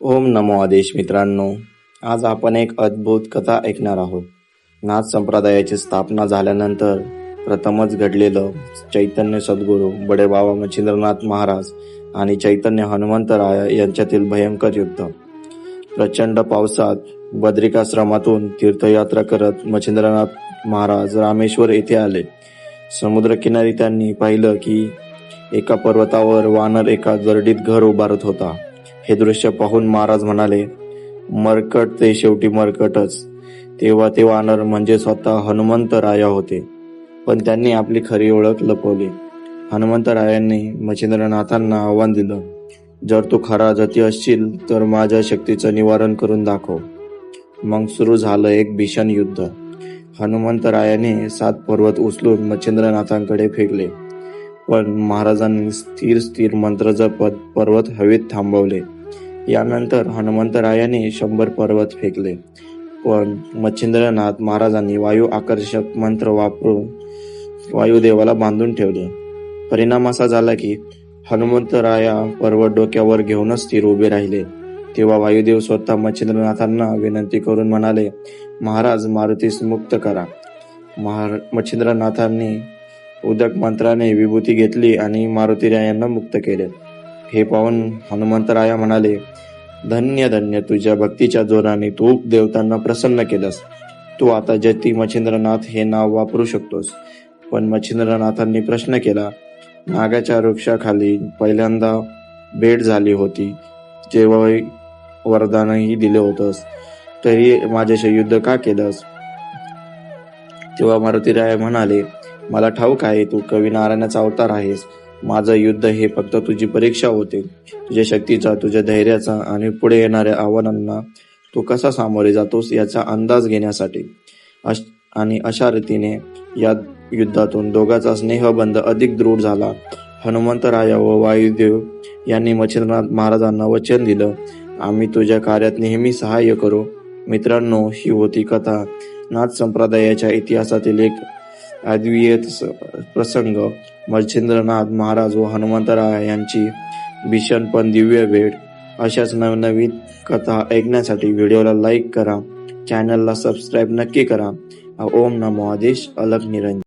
ओम नमो आदेश मित्रांनो. आज आपण एक अद्भुत कथा ऐकणार आहोत. नाथ संप्रदायाची स्थापना झाल्यानंतर प्रथमच घडलेलं चैतन्य सद्गुरू बडे बाबा मच्छिंद्रनाथ महाराज आणि चैतन्य हनुमंतराय यांच्यातील भयंकर युद्ध. प्रचंड पावसात बद्रिकाश्रमातून तीर्थयात्रा करत मच्छिंद्रनाथ महाराज रामेश्वर येथे आले. समुद्रकिनारी त्यांनी पाहिलं की एका पर्वतावर वानर एका जरडीत घर उभारत होता. हे दृश्य पाहून महाराज म्हणाले मरकट ते शेवटी मरकटच. तेव्हा ते वानर म्हणजे स्वतः हनुमंतराया होते. पण त्यांनी आपली खरी ओळख लपवली. हनुमंतरायांनी मच्छिंद्रनाथांना आव्हान दिलं. जर तू खरा जती असशील तर माझ्या शक्तीचं निवारण करून दाखव. मग सुरू झालं एक भीषण युद्ध. हनुमंतरायाने सात पर्वत उचलून मच्छिंद्रनाथांकडे फेकले. पण महाराजांनी स्थिर स्थिर मंत्र जपत पर्वत हवेत थांबवले. यानंतर हनुमंतरायाने शंभर पर्वत फेकले. पण मच्छिंद्रनाथ महाराजांनी वायू आकर्षक मंत्र वापरून वायुदेवाला बांधून ठेवले. परिणाम असा झाला की हनुमंतराया पर्वत डोक्यावर घेऊनच स्थिर उभे राहिले. तेव्हा वायुदेव स्वतः मच्छिंद्रनाथांना विनंती करून म्हणाले महाराज मारुतीस मुक्त करा. महार मच्छिंद्रनाथांनी उदक मंत्राने विभूती घेतली आणि मारुतीरायांना मुक्त केले. हे पाहून हनुमंतराया म्हणाले धन्य धन्य तुझ्या भक्तीच्या जोराने तू देवतांना प्रसन्न केलंस. तू आता जती मच्छिंद्रनाथ हे नाव वापरू शकतोस. पण मच्छिंद्रनाथांनी प्रश्न केला नागाच्या वृक्षाखाली पहिल्यांदा भेट झाली होती. जेव्हा वरदानही दिले होतंस तरी माझ्याशी युद्ध का केलंस? तेव्हा मारुतीराय म्हणाले मला ठाऊक आहे तू कवी नारायणाचा अवतार आहेस. माझं युद्ध हे फक्त तुझी परीक्षा होते. तुझ्या शक्तीचा तुझ्या धैर्याचा आणि पुढे येणाऱ्या आव्हानांना तू कसा सामोरे जातोस याचा अंदाज घेण्यासाठी. अश आणि अशा रीतीने या युद्धातून दोघांचा स्नेहबंध अधिक दृढ झाला. हनुमंतराया व वायुदेव यांनी मच्छिंद्रनाथ महाराजांना वचन दिलं आम्ही तुझ्या कार्यात नेहमी सहाय्य करू. मित्रांनो ही होती कथा. नाथ संप्रदायाच्या इतिहासातील एक अद्वितीय प्रसंग. मच्छिंद्रनाथ महाराज व हनुमंतराय यांची भीषण पण दिव्य भेट. अशाच नवनवीन कथा ऐकण्यासाठी व्हिडिओला लाईक करा. चॅनलला सबस्क्राईब नक्की करा. ओम नमो आदेश. अलग निरंजन.